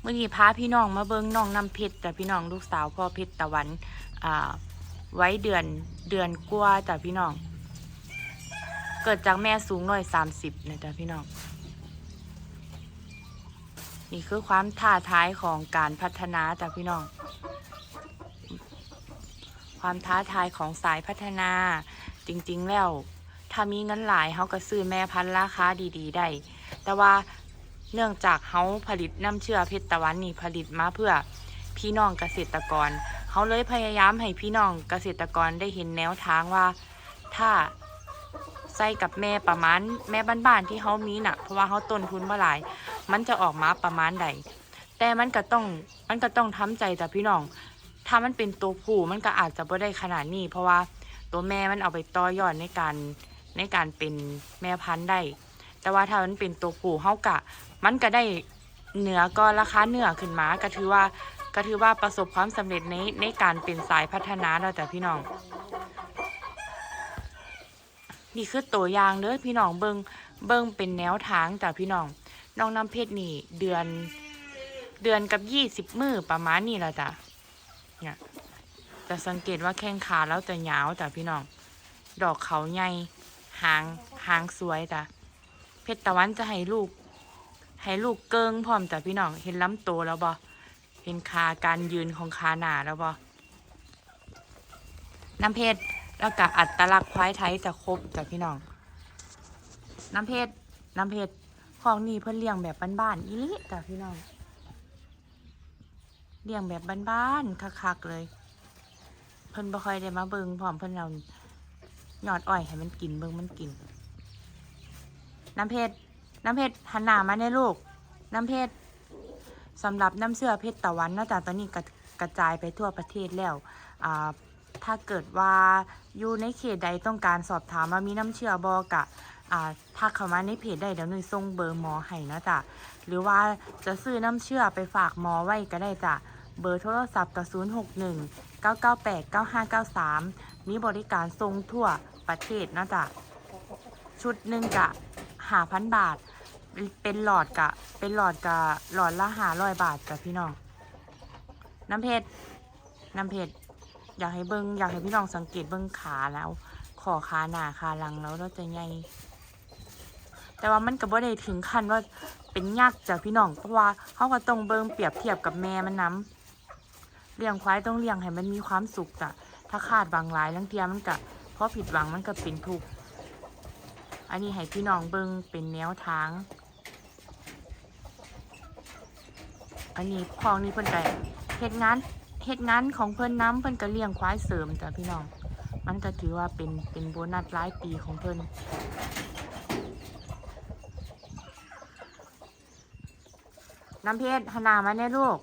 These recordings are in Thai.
เมื่อนี้พาพี่น้องมาเบิ่งน้องน้ำเพชรแต่พี่น้องลูกสาวพ่อเพชรตะวันอ่าไว้เดือนเดือนกว่าแต่พี่น้อง เกิดจากแม่สูงร้อยสามสิบนะจ๊ะพี่น้อง นี่คือความท้าทายของการพัฒนาจ้ะพี่น้อง ความท้าทายของสายพัฒนาจริง ๆ แล้ว ถ้ามีเงินหลายเขาก็ซื้อแม่พันธุ์ราคาดี ๆ ได้ แต่ว่า เนื่องจากเขาผลิตน้ำเชื่อเพชรตะวันนี่ผลิตมาเพื่อพี่น้องเกษตรกร เขาเลยพยายามให้พี่น้องเกษตรกรได้เห็นแนวทางว่า ถ้าใส่กับแม่ประมาณแม่บ้านๆที่เขามีน่ะ เพราะว่าเขาต้นทุนมื่อหลาย มันจะออกมาประมาณใด แต่มันก็ต้องมันก็ต้องทำใจแต่พี่น้อง ถ้ามันเป็นตัวผู้มันก็อาจจะไม่ได้ขนาดนี้ เพราะว่าตัวแม่มันเอาไปต่อยอดในการในการเป็นแม่พันธุ์ได้ แต่ว่าถ้ามันเป็นตัวผู้เฮากะ มันก็ได้เหนือก็ราคาเหนือขึ้นมาก็ถือว่าก็ถือว่าประสบความสำเร็จในในการเป็นสายพัฒนาแล้วแต่พี่น้องนี่คือตัวอย่างเด้อพี่น้องเบิงเบิงเป็นแนวทางแต่พี่น้องน้องน้ำเพชรนี่ เดือน เดือนกับยี่สิบมือประมาณนี้แหละจ้ะเนี่ยจะสังเกตว่าแข้งขาแล้วจะยาวจ้ะพี่น้อง ดอกเขาใหญ่หางหางสวยจ้ะ เพชรตะวันจะให้ลูก ให้ลูกเกิงพร้อมจ้ะพี่น้อง เห็นลำโตแล้วบ่เห็นขาการยืนของขาหนาแล้วบ่น้ำเพชรแล้วก็อัตลักษณ์ควายไทยจะครบจ้ะพี่น้อง น้ำเพชรน้ำเพชรของนี่เพิ่นเลี้ยงแบบบ้านๆอีลิจ้ะพี่น้องเลี้ยงแบบบ้านๆคักๆเลย เพิ่นบ่ค่อยได้มาเบิงพร้อมเพิ่นเอาหยอดอ้อยให้มันกินเบิงมันกิน น้ำเพชรน้ำเพชรหันหน้ามาในลูก น้ำเพชรสำหรับน้ำเชื่อเพชรตะวันเนอกจากตอนนี้กระกระจายไปทั่วประเทศแล้วอ่าถ้าเกิดว่าอยู่ในเขตใดต้องการสอบถามว่ามีน้ำเชื่อบอกะอ่าทักเข้ามาในเพจได้เดี๋ยวหนุ่ยส่งเบอร์หมอให้นะจ๊ะหรือว่าจะซื้อน้ำเชื่อไปฝากหมอไว้ก็ได้จ้ะเบอร์โทรศัพท์กับ0 6 1 9 9 8 9 5 9 3 มีบริการส่งทั่วประเทศนะจ๊ะชุดหนึ่งกะ หาพันบาท เป็นหลอดกะ เป็นหลอดกะหลอดละหาร้อยบาทจ้ะพี่น้อง น้ำเพชรน้ำเพชรอยากให้เบิงอยากให้พี่น้องสังเกตเบิงขาแล้ว ขอขาหนาขาหลังแล้วเราจะใหญ่แต่ว่ามันก็บ่ได้ถึงขั้นว่าเป็นยักจ้ะพี่น้องเพราะว่าเขาก็ต้องเบิงเปรียบเทียบกับแม่มันน้ำเลี้ยงควายต้องเลี้ยงให้มันมีความสุขจ้ะถ้าคาดหวังหลายลังเทียมันก็เพราะผิดหวังมันก็เป็นทุกข์ อันนี้ให้พี่น้องเบิงเป็นแนวทาง อันนี้พองนี่เพิ่นก็เฮ็ดงานเฮ็ดงานของเพิ่นน้ำเพิ่นก็เลี้ยงควายเสริมจ้ะพี่น้อง มันก็ถือว่าเป็นเป็นโบนัสรายปีของเพิ่นน้ำเพชรหนามาเนี่ยลูก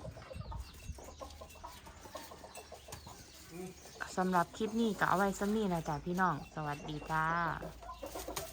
สำหรับคลิปนี้ก็เอาไว้สักนี้นะจ๊ะพี่น้อง สวัสดีจ้า